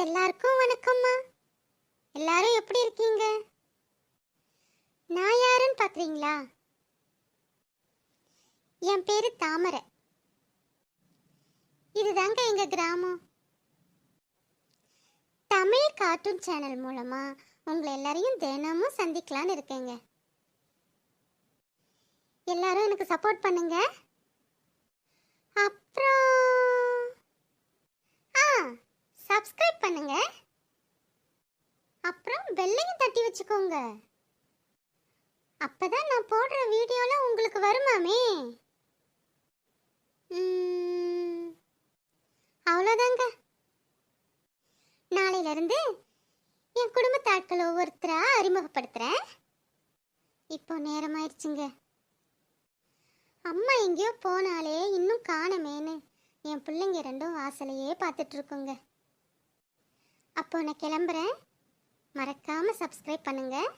எல்லாருக்கும் வணக்கம்மா. எல்லாரும் எப்படி இருக்கீங்க? நான் யாருன்னு பார்க்குறீங்களா என் பேரு தாமரை. இதுதாங்க எங்க கிராமம். தமிழ் கார்ட்டூன் சேனல் மூலமா உங்களை எல்லாரையும் தினமும் சந்திக்கலான்னு இருக்கேங்க. எல்லாரும் எனக்கு சப்போர்ட் பண்ணுங்க. அப்ப ஆ சப்ஸ்கிரைப் பண்ணுங்க. அப்புறம் பெல்லையும் தட்டி வச்சுக்கோங்க. அப்பதான் நான் போடுற வீடியோலாம் உங்களுக்கு வருமாமே. அவ்வளோதாங்க. நாளையிலிருந்து என் என் குடும்பத்தாட்கள் ஒவ்வொருத்தரா அறிமுகப்படுத்துறேன். இப்போ நேரமாயிருச்சுங்க. அம்மா எங்கேயோ போனாலே இன்னும் காணமேன்னு என் பிள்ளைங்க ரெண்டும் வாசலையே பார்த்துட்டு இருக்குங்க அப்போ நான் கிளம்புறேன். மறக்காமல் சப்ஸ்கிரைப் பண்ணுங்கள்